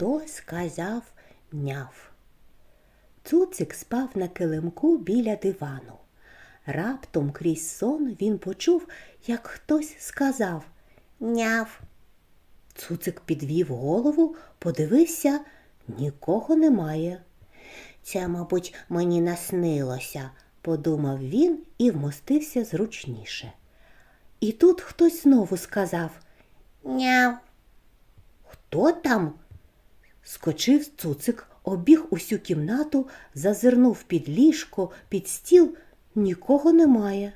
хто сказав няв. Цуцик спав на килимку біля дивану. Раптом крізь сон він почув, як хтось сказав Няв. Цуцик підвів голову, подивився, нікого немає. Це, мабуть, мені наснилося, подумав він і вмостився зручніше. І тут хтось знову сказав Няв. Хто там? Скочив цуцик, обіг усю кімнату, зазирнув під ліжко, під стіл, нікого немає.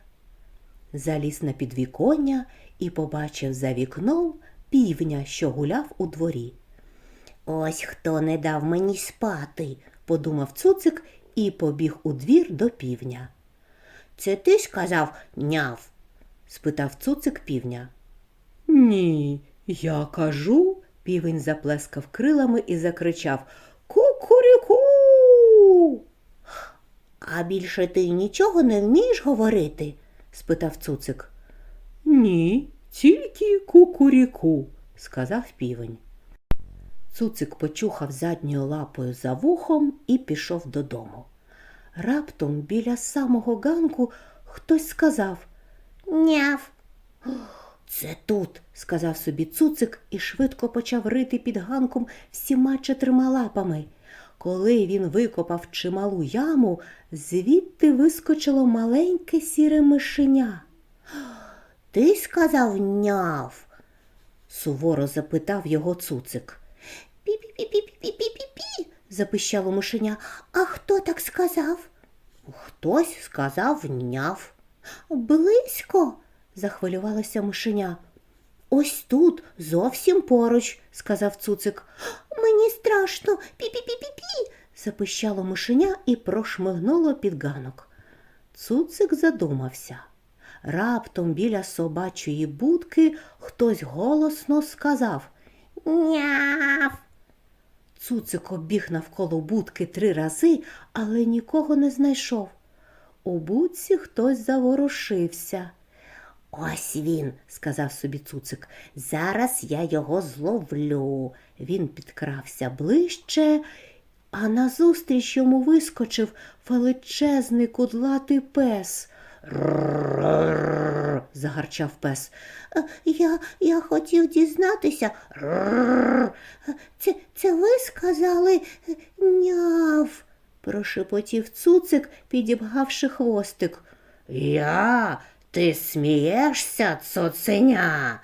Заліз на підвіконня і побачив за вікном півня, що гуляв у дворі. Ось хто не дав мені спати, подумав цуцик і побіг у двір до півня. Це ти сказав няв? спитав цуцик півня. Ні, я кажу, півень заплескав крилами і закричав Кукуріку. А більше ти нічого не вмієш говорити? спитав цуцик. Ні, тільки кукуріку, сказав півень. Цуцик почухав задньою лапою за вухом і пішов додому. Раптом біля самого ганку хтось сказав Няв. Це тут, сказав собі цуцик і швидко почав рити під ганком всіма чотирма лапами. Коли він викопав чималу яму, звідти вискочило маленьке сіре мишеня. Ти сказав няв? суворо запитав його цуцик. Пі-пі-пі-пі-пі-пі-пі, запищало мишеня. А хто так сказав? Хтось сказав няв. Близько, захвилювалася мишеня. Ось тут, зовсім поруч, сказав цуцик. Мені страшно, пі-пі-пі-пі-пі, запищало мишеня і прошмигнуло під ганок. Цуцик задумався. Раптом біля собачої будки хтось голосно сказав Няв. Цуцик обіг навколо будки три рази, але нікого не знайшов. У будці хтось заворушився. Ось він, сказав собі цуцик. Зараз я його зловлю. Він підкрався ближче, а назустріч йому вискочив величезний кудлатий пес. «Рррррр», загарчав пес. «Е, Я, я хотів дізнатися. «Рррррр». Це, це ви сказали няв, прошепотів цуцик, підібгавши хвостик. Я, ти смієшся, цуценя?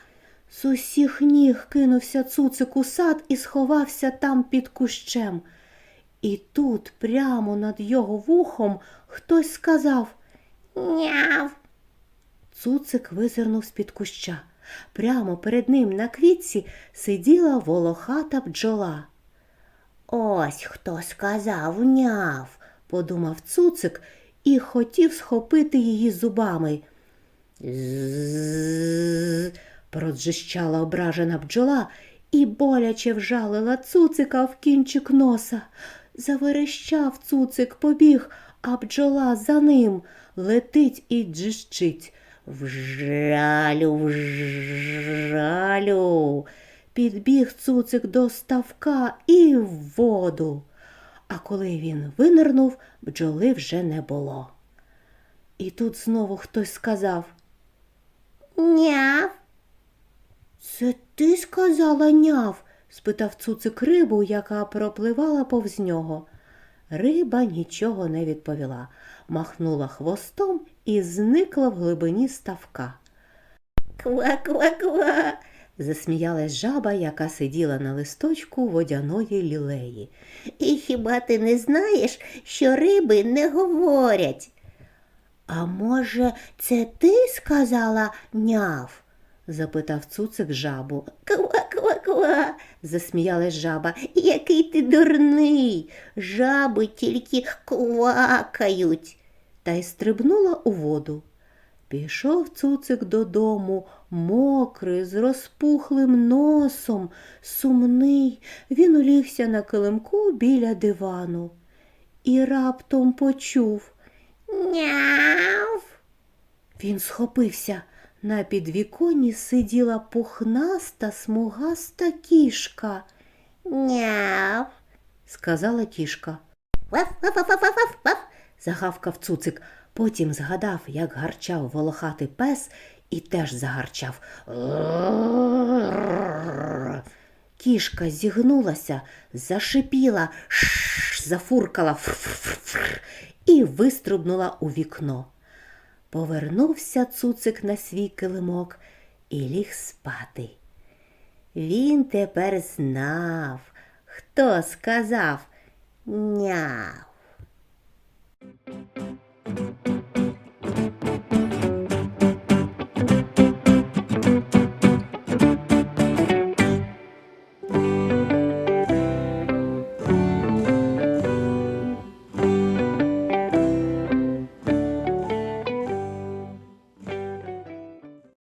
З усіх ніг кинувся цуцик у сад і сховався там під кущем. І тут, прямо над його вухом, хтось сказав Няв. Цуцик визирнув з-під куща. Прямо перед ним на квітці сиділа волохата бджола. Ось хто сказав няв, подумав цуцик і хотів схопити її зубами. З проджищала ображена бджола і боляче вжалила цуцика в кінчик носа. Заверещав цуцик, побіг, а бджола за ним летить і джищить. Вжалю, вжалю. Підбіг цуцик до ставка і в воду. А коли він винирнув, бджоли вже не було. І тут знову хтось сказав Няв. Це ти сказала няв? спитав цуцик рибу, яка пропливала повз нього. Риба нічого не відповіла, махнула хвостом і зникла в глибині ставка. Ква-ква-ква. засміялась жаба, яка сиділа на листочку водяної лілеї. І хіба ти не знаєш, що риби не говорять? А може, це ти сказала няв? запитав цуцик жабу. Ква-ква-ква, засміялась жаба. Який ти дурний. Жаби тільки квакають. Та й стрибнула у воду. Пішов цуцик додому, мокрий, з розпухлим носом, сумний. Він улігся на килимку біля дивану і раптом почув Няв. Він схопився. На підвіконні сиділа пухнаста смугаста кішка. Няв, сказала кішка. Ваф, ваф, ваф, ваф, ваф, ваф, загавкав цуцик. Потім згадав, як гарчав волохатий пес, і теж загарчав. Кішка зігнулася, зашипіла, «шш», зафуркала «фр-фр-фр-фр» і виструбнула у вікно. Повернувся цуцик на свій килимок і ліг спати. Він тепер знав, хто сказав няв.